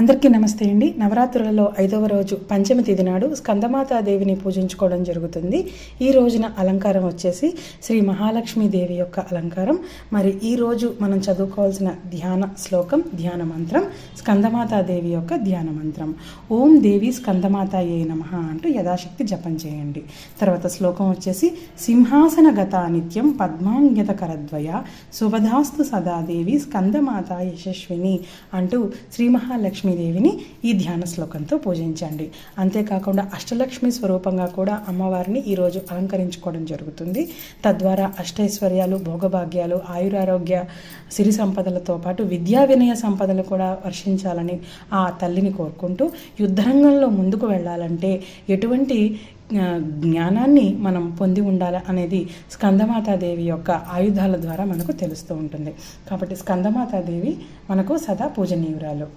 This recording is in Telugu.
అందరికీ నమస్తే అండి. నవరాత్రులలో ఐదవ రోజు పంచమి తిథి నాడు స్కందమాతాదేవిని పూజించుకోవడం జరుగుతుంది. ఈ రోజున అలంకారం వచ్చేసి శ్రీ మహాలక్ష్మి దేవి యొక్క అలంకారం. మరి ఈ రోజు మనం చదువుకోవాల్సిన ధ్యాన శ్లోకం ధ్యాన మంత్రం స్కందమాతాదేవి యొక్క ధ్యాన మంత్రం. ఓం దేవి స్కందమాతాయే నమ అంటూ యథాశక్తి జపం చేయండి. తర్వాత శ్లోకం వచ్చేసి సింహాసన గత నిత్యం పద్మాంగ్యత కరద్వయ శుభదాస్తు సదాదేవి స్కందమాత యశస్విని అంటూ శ్రీ మహాలక్ష్మి లక్ష్మీదేవిని ఈ ధ్యాన శ్లోకంతో పూజించండి. అంతేకాకుండా అష్టలక్ష్మి స్వరూపంగా కూడా అమ్మవారిని ఈరోజు అలంకరించుకోవడం జరుగుతుంది. తద్వారా అష్టైశ్వర్యాలు భోగభాగ్యాలు ఆయురారోగ్య సిరి సంపదలతో పాటు విద్యా వినయ సంపదలు కూడా వర్షించాలని ఆ తల్లిని కోరుకుంటూ యుద్ధరంగంలో ముందుకు వెళ్ళాలంటే ఎటువంటి జ్ఞానాన్ని మనం పొంది ఉండాలి అనేది స్కందమాతాదేవి యొక్క ఆయుధాల ద్వారా మనకు తెలుస్తూ ఉంటుంది. కాబట్టి స్కందమాతాదేవి మనకు సదా పూజనీయురాలు.